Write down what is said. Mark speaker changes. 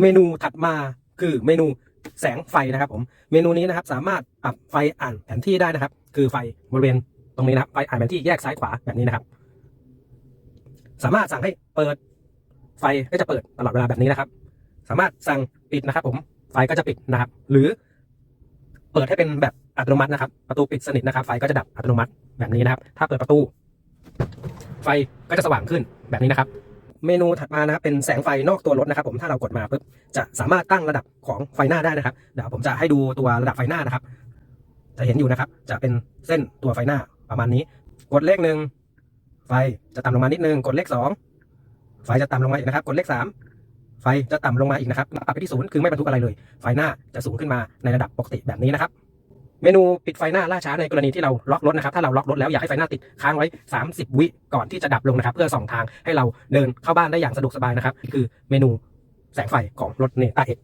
Speaker 1: เมนูถัดมาคือเมนูแสงไฟนะครับผม เมนูนี้นะครับสามารถปรับไฟอ่านแผนที่ได้นะครับ คือไฟบริเวณตรงนี้นะครับ ไฟอ่านแผนที่แยกซ้ายขวาแบบนี้นะครับ สามารถสั่งให้เปิดไฟก็จะเปิดตลอดเวลาแบบนี้นะครับ สามารถสั่งปิดนะครับ ผม ไฟก็จะปิดนะครับ หรือ เปิดให้เป็นแบบอัตโนมัตินะครับ ประตูปิดสนิทนะครับ ไฟก็จะดับอัตโนมัติแบบนี้นะครับ ถ้าเปิดประตู ไฟก็จะสว่างขึ้นแบบนี้นะครับ เมนูถัดมานะครับเป็นแสงไฟนอกตัวรถนะครับ ผมถ้าเรากดมาปุ๊บจะสามารถตั้งระดับของไฟหน้าได้นะครับเดี๋ยวผมจะให้ดูตัวระดับไฟหน้านะครับ จะเห็นอยู่นะครับ จะเป็นเส้นตัวไฟหน้าประมาณนี้ กดเลขหนึ่งไฟจะต่ำลงมานิดนึงกดเลขสองไฟจะต่ำลงมาอีกนะครับ กดเลขสามไฟจะต่ำลงมาอีกนะครับปรับไปที่ศูนย์คือไม่บรรทุกอะไรเลย ไฟหน้าจะสูงขึ้นมาในระดับปกติแบบนี้นะครับ เมนูปิดไฟหน้าล่าช้าในกรณีที่เราล็อกรถนะครับถ้าเราล็อกรถแล้วอยากให้ไฟหน้าติดค้างไว้ 30 วิก่อนที่จะดับลงนะครับ เพื่อส่องทางให้เราเดินเข้าบ้านได้อย่างสะดวกสบายนะครับนี่คือเมนูแสงไฟของรถเนต้าเอ็ก